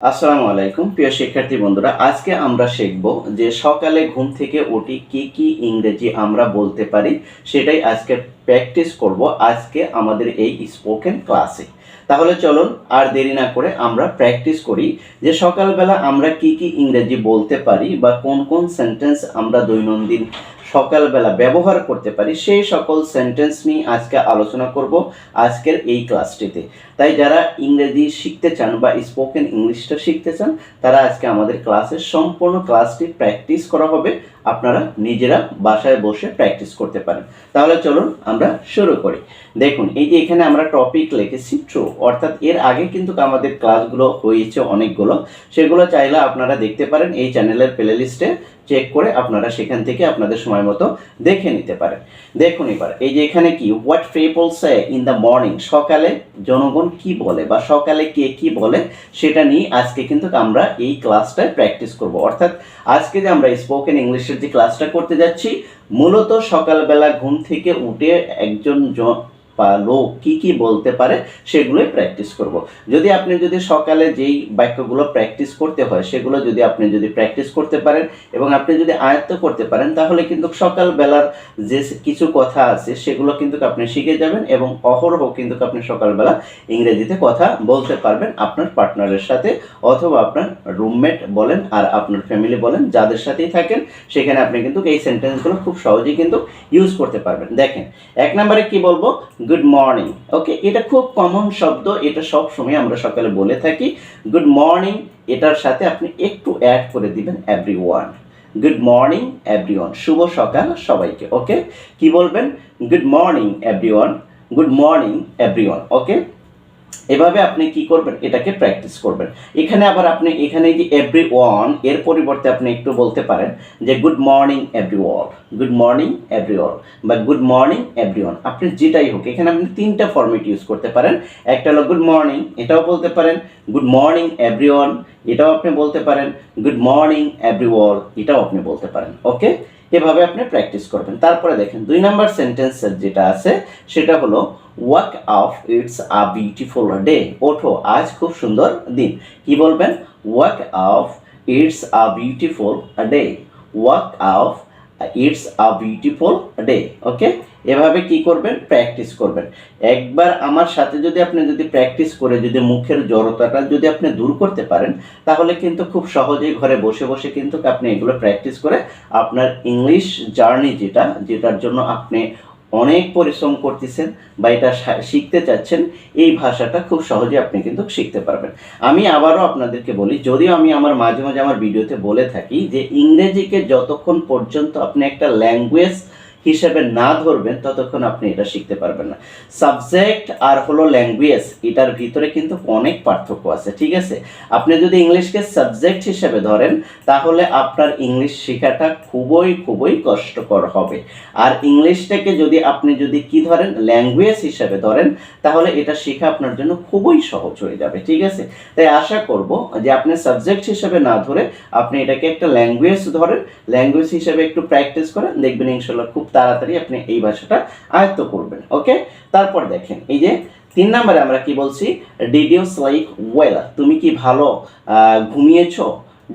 আসসালামু আলাইকুম, প্রিয় শিক্ষার্থী বন্ধুরা। আজকে আমরা শিখব যে সকালে ঘুম থেকে উঠি কি কি ইংরেজি আমরা বলতে পারি, সেটাই আজকে প্র্যাকটিস করব আজকে আমাদের এই স্পোকেন ক্লাসে তাহলে চলুন আর দেরি না করে আমরা প্র্যাকটিস করি যে সকালবেলা আমরা কি কি ইংরেজি বলতে পারি বা কোন কোন সেন্টেন্স আমরা দৈনন্দিন সকালবেলা ব্যবহার করতে পারি, সেই সকল সেন্টেন্স নিয়ে আজকে আলোচনা করব আজকের এই ক্লাসটিতে তাই যারা ইংরেজি শিখতে চান বা স্পোকেন ইংলিশটা শিখতে চান, তারা আজকে আমাদের ক্লাসের সম্পূর্ণ ক্লাসটি প্র্যাকটিস করা হবে। আপনারা নিজেরা বাসায় বসে প্র্যাকটিস করতে পারেন। তাহলে চলুন আমরা শুরু করি। দেখুন, এই যে এখানে আমরা টপিক লিখেছি ট্রু অর্থাৎ এর আগে কিন্তু আমাদের ক্লাসগুলো হয়েছে অনেকগুলো। সেগুলো চাইলে আপনারা দেখতে পারেন এই চ্যানেলের প্লে লিস্টে চেক করে আপনারা সেখান থেকে আপনাদের সময় মতো দেখে নিতে পারেন। দেখুন এবার, এই যে এখানে কি? What people say in the morning সকালে জনগণ কি বলে বা সকালে কে কি বলে সেটা নিয়ে আজকে কিন্তু আমরা এই ক্লাসটায় প্র্যাকটিস করব। অর্থাৎ আজকে যে আমরা স্পোকেন ইংলিশের যে ক্লাসটা করতে যাচ্ছি, মূলত সকালবেলা ঘুম থেকে উঠে একজন বা লোক কি কি বলতে পারে সেগুলোই প্র্যাকটিস করব। যদি আপনি যদি সকালে যেই বাক্যগুলো প্র্যাকটিস করতে হয়, সেগুলো যদি আপনি যদি প্র্যাকটিস করতে পারেন এবং আপনি যদি আয়ত্ত করতে পারেন, তাহলে কিন্তু সকালবেলার যে কিছু কথা আছে, সেগুলো কিন্তু আপনি শিখে যাবেন এবং অহরহ কিন্তু আপনি সকালবেলা ইংরেজিতে কথা বলতে পারবেন আপনার পার্টনারের সাথে অথবা আপনার রুমমেট বলেন আর আপনার ফ্যামিলি বলেন, যাদের সাথেই থাকেন, সেখানে আপনি কিন্তু এই সেন্টেন্সগুলো খুব সহজেই কিন্তু ইউজ করতে পারবেন। দেখেন, এক নম্বরে কি বলব? গুড মর্নিং ওকে এটা খুব কমন শব্দ, এটা সব সময় আমরা সকালে বলে থাকি। গুড মর্নিং এটার সাথে আপনি একটু অ্যাড করে দিবেন every one good morning everyone শুভ সকাল সবাইকে ওকে কি বলবেন? Good morning everyone good morning everyone okay এভাবে আপনি কি করবেন? এটাকে প্র্যাকটিস করবেন। এখানে আবার আপনি, এখানে যে এভরি ওয়ানের পরিবর্তে আপনি একটু বলতে পারেন যে good morning every all good morning every all বা গুড মর্নিং এভরি ওয়ান আপনি যেটাই হোক, এখানে আপনি তিনটা ফর্মেট ইউজ করতে পারেন। একটা হলো গুড মর্নিং এটাও বলতে পারেন গুড মর্নিং এভরি ওয়ান এটাও আপনি বলতে পারেন গুড মর্নিং এভরি অল এটাও আপনি বলতে পারেন ওকে এভাবে আপনি প্র্যাকটিস করবেন। তারপরে দেখেন, দুই নাম্বার সেন্টেন্সের যেটা আছে, সেটা হলো wake up it's a beautiful day ওঠো, আজ খুব সুন্দর দিন। কি বলবেন? Wake up it's a beautiful day wake up it's a beautiful day okay? এভাবে কি করবেন? প্র্যাকটিস করবেন। একবার আমার সাথে যদি আপনি যদি প্র্যাকটিস করে যদি মুখের জড়তাটা যদি আপনি দূর করতে পারেন, তাহলে কিন্তু খুব সহজেই ঘরে বসে বসে কিন্তু আপনি এগুলো প্র্যাকটিস করে আপনার ইংলিশ জার্নি যেটা, যেটার জন্য আপনি অনেক পরিশ্রম করতেছেন বা এটা শিখতে চাচ্ছেন, এই ভাষাটা খুব সহজে আপনি কিন্তু শিখতে পারবেন। আমি আবারও আপনাদেরকে বলি, যদিও আমি আমার মাঝে মাঝে আমার ভিডিওতে বলে থাকি যে ইংরেজিকে যতক্ষণ পর্যন্ত আপনি একটা ল্যাঙ্গুয়েজ হিসেবে না ধরবেন, ততক্ষণ আপনি এটা শিখতে পারবেন না। সাবজেক্ট আর হলো ল্যাঙ্গুয়েজ এটার ভিতরে কিন্তু অনেক পার্থক্য আছে, ঠিক আছে? আপনি যদি ইংলিশকে সাবজেক্ট হিসেবে ধরেন, তাহলে আপনার ইংলিশ শেখাটা খুবই খুবই কষ্টকর হবে। আর ইংলিশটাকে যদি আপনি যদি কি ধরেন ল্যাঙ্গুয়েজ হিসেবে ধরেন, তাহলে এটা শেখা আপনার জন্য খুবই সহজ হয়ে যাবে, ঠিক আছে? তাই আশা করব যে আপনি সাবজেক্ট হিসেবে না ধরে, আপনি এটাকে একটা ল্যাঙ্গুয়েজ ধরেন ল্যাঙ্গুয়েজ হিসেবে একটু প্র্যাকটিস করেন, দেখবেন ইনশাল্লাহ খুব তাড়াতাড়ি আপনি এই ভাষাটা আয়ত্ত করবেন, ওকে? তারপর দেখেন, এই যে তিন নম্বরে আমরা কি বলছি? ডিডিউস লাইক ওয়েল তুমি কি ভালো ঘুমিয়েছ ঘুমিয়েছো?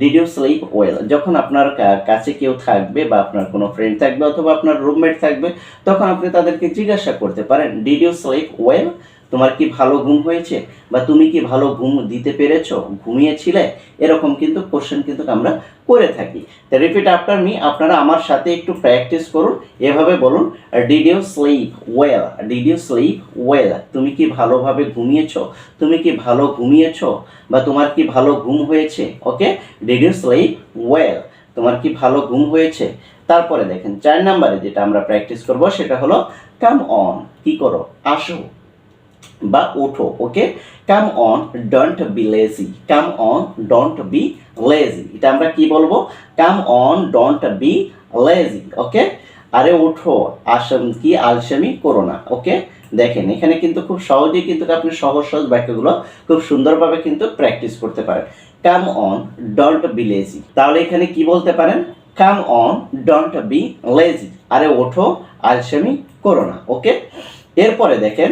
ডিড ইউ স্লিপ ওয়েল যখন আপনার কাছে কেউ থাকবে বা আপনার কোনো ফ্রেন্ড থাকবে অথবা আপনার রুমমেট থাকবে, তখন আপনি তাদেরকে জিজ্ঞাসা করতে পারেন ডিড লাইক ওয়েল তোমার কি ভালো ঘুম হয়েছে? বা তুমি কি ভালো ঘুম দিতে পেরেছ? ঘুমিয়েছিলে? এরকম কিন্তু কোশ্চেন কিন্তু আমরা করে থাকি। তা রিপিট আফটার মি আপনারা আমার সাথে একটু প্র্যাকটিস করুন। এভাবে বলুন did you sleep well did you sleep well তুমি কি ভালোভাবে ঘুমিয়েছ? তুমি কি ভালো ঘুমিয়েছ? বা তোমার কি ভালো ঘুম হয়েছে? Okay did you sleep well তোমার কি ভালো ঘুম হয়েছে? তারপরে দেখেন, চার নাম্বারে যেটা আমরা প্র্যাকটিস করব সেটা হলো কাম অন কি করো? আসো। বা ওঠো okay? Come on don't be lazy come on don't be lazy এটা আমরা কি বলব? Come on don't be lazy okay? আরে ওঠো আসাম কি? আলসামি করো না, ওকে? দেখেন, এখানে কিন্তু খুব সহজেই কিন্তু আপনি সহজ সহজ বাক্যগুলো খুব সুন্দরভাবে কিন্তু প্র্যাকটিস করতে পারেন। Come on don't be lazy তাহলে এখানে কি বলতে পারেন? Come on don't be lazy আরে ওঠো আলসামি করো না, ওকে? এরপরে দেখেন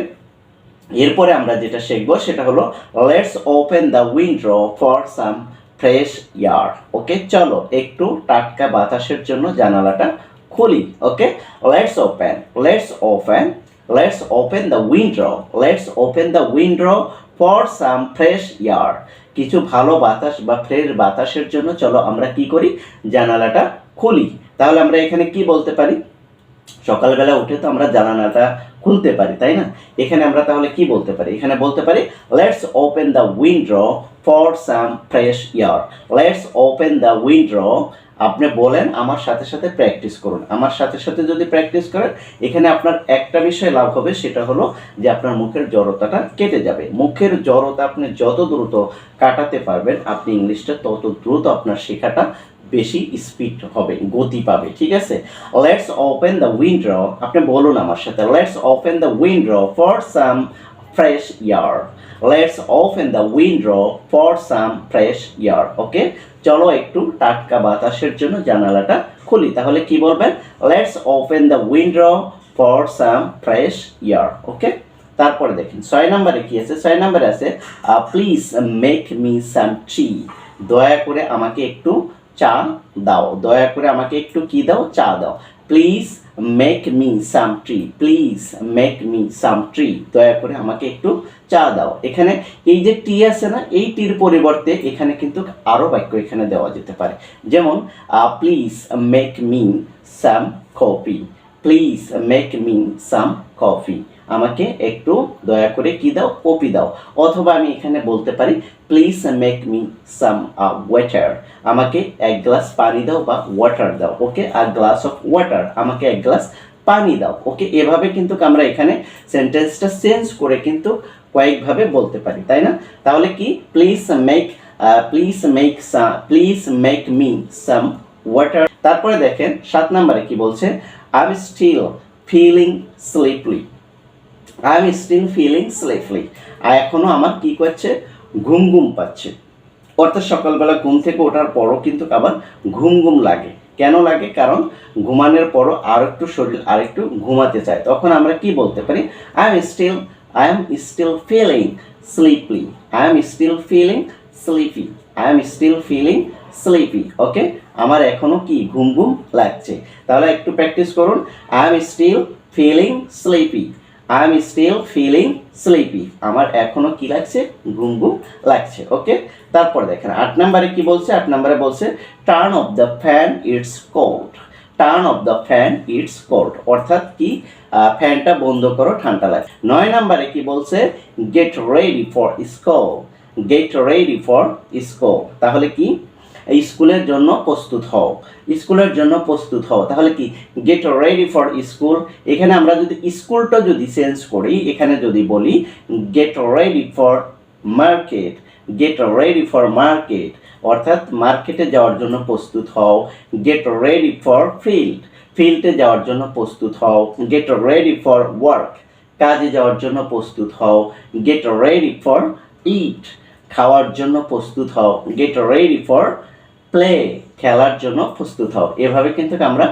এরপরে আমরা যেটা শিখব সেটা হলো let's open the window for some fresh air okay চলো একটু টাটকা বাতাসের জন্য জানালাটা খুলি। Okay let's open let's open let's open the window let's open the window for some fresh air কিছু ভালো বাতাস বা ফ্রেশ বাতাসের জন্য চলো আমরা কি করি? জানালাটা খুলি। তাহলে আমরা এখানে কি বলতে পারি? সকালবেলা উঠে তো আমরা জানালাটা খুলতে পারি, তাই না? এখানে আমরা তাহলে কি বলতে পারি? এখানে বলতে পারি let's open the window for some fresh air let's open the window আপনি বলেন, আমার সাথে সাথে প্র্যাকটিস করুন। আমার সাথে সাথে যদি প্র্যাকটিস করেন, এখানে আপনার একটা বিষয় লাভ হবে, সেটা হলো যে আপনার মুখের জড়তাটা কেটে যাবে। মুখের জড়তা আপনি যত দ্রুত কাটাতে পারবেন, আপনি ইংলিশটা তত দ্রুত আপনার শেখাটা বেশি স্পিড হবে, গতি পাবে, ঠিক আছে? লেটস ওপেন দ্য উইন্ডো আপনি বলুন আমার সাথে let's open the window for some fresh air let's open the window for some fresh air okay চলো একটু টাটকা বাতাসের জন্য জানালাটা খুলি, তাহলে কি বলবেন? Let's open the window for some fresh air okay তারপরে দেখেন, ছয় নম্বরে কি আছে? ছয় নম্বরে আছে please make me some tea দয়া করে আমাকে একটু চা দাও, দয়া করে আমাকে একটু কি দাও? চা দাও। Please make me some tea please make me some tea দয়া করে আমাকে একটু চা দাও। এখানে এই যে টি আছে না, এই টির পরিবর্তে এখানে কিন্তু আরও বাক্য এখানে দেওয়া যেতে পারে। যেমন please make me some coffee please make me some coffee. আমাকে একটু দয়া করে কি দাও? কপি দাও। অথবা আমি এখানে বলতে পারি, please make me some water. আমাকে এক গ্লাস পানি দাও বা ওয়াটার দাও, ওকে? আর গ্লাস অফ ওয়াটার, আমাকে এক গ্লাস পানি দাও, ওকে? এভাবে কিন্তু আমরা এখানে সেন্টেন্সটা চেঞ্জ করে কিন্তু কয়েকভাবে বলতে পারি, তাই না? তাহলে কি? Please make please make please make me some water. তারপরে দেখেন, সাত নম্বরে কি বলছে, I still feeling sleepily I am still feeling sleepily আর এখনও আমার কি করছে? ঘুম ঘুম পাচ্ছে। অর্থাৎ সকালবেলা ঘুম থেকে ওঠার পরও কিন্তু আবার ঘুম ঘুম লাগে। কেন লাগে? কারণ ঘুমানোর পরও আর একটু শরীর আর একটু ঘুমাতে চায়। তখন আমরা কি বলতে পারি? I am still I am still feeling sleepily I am still feeling sleepy I am still feeling sleepy okay আমার এখনও কি ঘুম ঘুম লাগছে? তাহলে একটু প্র্যাকটিস করুন। I am still feeling sleepy I am still feeling sleepy আমার এখনও কি লাগছে? ঘুম ঘুম লাগছে ওকে তারপর দেখেন, আট নম্বরে কি বলছে? আট নম্বরে বলছে turn off the fan it's cold turn off the fan it's cold অর্থাৎ কি? ফ্যানটা বন্ধ করো, ঠান্ডা লাগে। নয় নাম্বারে কি বলছে? Get ready for school get ready for school তাহলে কি? স্কুলের জন্য প্রস্তুত হও। স্কুলের জন্য প্রস্তুত হও। তাহলে কি? গেট রেডি ফর স্কুল এখানে আমরা যদি স্কুলটা যদি চেঞ্জ করি, এখানে যদি বলি get ready for market get ready for market অর্থাৎ মার্কেটে যাওয়ার জন্য প্রস্তুত হও। গেট রেডি ফর ফিল্ড ফিল্ডে যাওয়ার জন্য প্রস্তুত হও। গেট রেডি ফর ওয়ার্ক কাজে যাওয়ার জন্য প্রস্তুত হও। গেট রেডি ফর ইট খাওয়ার জন্য প্রস্তুত হও। গেট রেডি ফর প্লে খেলার জন্য প্রস্তুত হও। এভাবে কিন্তু আমরা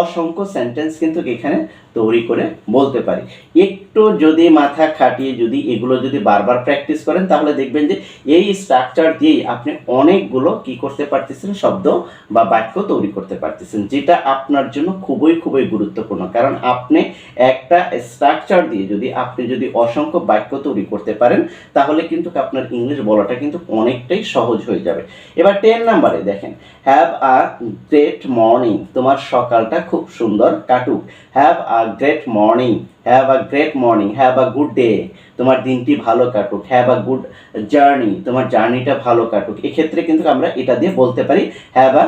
অসংখ্য সেন্টেন্স কিন্তু এখানে তৈরি করে বলতে পারি। একটু যদি মাথা খাটিয়ে যদি এগুলো যদি বারবার প্র্যাকটিস করেন, তাহলে দেখবেন যে এই স্ট্রাকচার দিয়েই আপনি অনেকগুলো কি করতে পারতেছেন, শব্দ বা বাক্য তৈরি করতে পারতেছেন, যেটা আপনার জন্য খুবই খুবই গুরুত্বপূর্ণ। কারণ আপনি একটা স্ট্রাকচার দিয়ে যদি আপনি যদি অসংখ্য বাক্য তৈরি করতে পারেন, তাহলে কিন্তু আপনার ইংলিশ বলাটা কিন্তু অনেকটাই সহজ হয়ে যাবে। এবার টেন নাম্বারে দেখেন। হ্যাভ আ গ্রেট মর্নিং তোমার সকালটা খুব সুন্দর কাটুক। Have a great morning have a great morning have a good day তোমার দিনটি ভালো কাটুক। হ্যাভ আ গুড জার্নি তোমার জার্নিটা ভালো কাটুক। এক্ষেত্রে কিন্তু আমরা এটা দিয়ে বলতে পারি হ্যাভ আ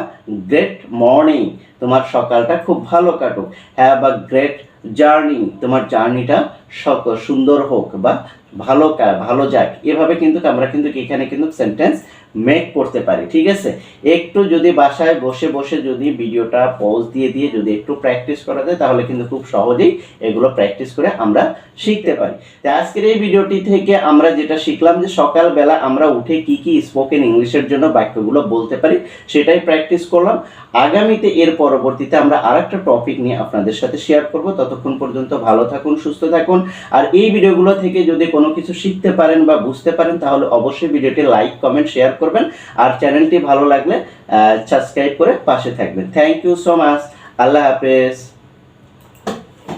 গ্রেট মর্নিং তোমার সকালটা খুব ভালো কাটুক। হ্যাভ আ গ্রেট জার্নি তোমার জার্নিটা সক, সুন্দর হোক বা ভালো ভালো যাক। এভাবে কিন্তু আমরা কিন্তু এখানে কিন্তু সেন্টেন্স মেক করতে পারি, ঠিক আছে? একটু যদি বাসায় বসে বসে যদি ভিডিওটা পজ দিয়ে দিয়ে যদি একটু প্র্যাকটিস করা যায়, তাহলে কিন্তু খুব সহজেই এগুলো প্র্যাকটিস করে আমরা শিখতে পারি। তো আজকের এই ভিডিওটি থেকে আমরা যেটা শিখলাম যে সকালবেলা আমরা উঠে কি কি স্পোকেন ইংলিশের জন্য বাক্যগুলো বলতে পারি, সেটাই প্র্যাকটিস করলাম। আগামীতে এর পরবর্তীতে আমরা আরেকটা টপিক নিয়ে আপনাদের সাথে শেয়ার করব। ততক্ষণ পর্যন্ত ভালো থাকুন, সুস্থ থাকুন। আর এই ভিডিওগুলো থেকে যদি কোনো কিছু শিখতে পারেন বা বুঝতে পারেন, তাহলে অবশ্যই ভিডিওটি লাইক কমেন্ট শেয়ার করবেন। আর চ্যানেলটি ভালো লাগলে সাবস্ক্রাইব করে পাশে থাকবেন। থ্যাংক ইউ সো মাচ আল্লাহ হাফেজ।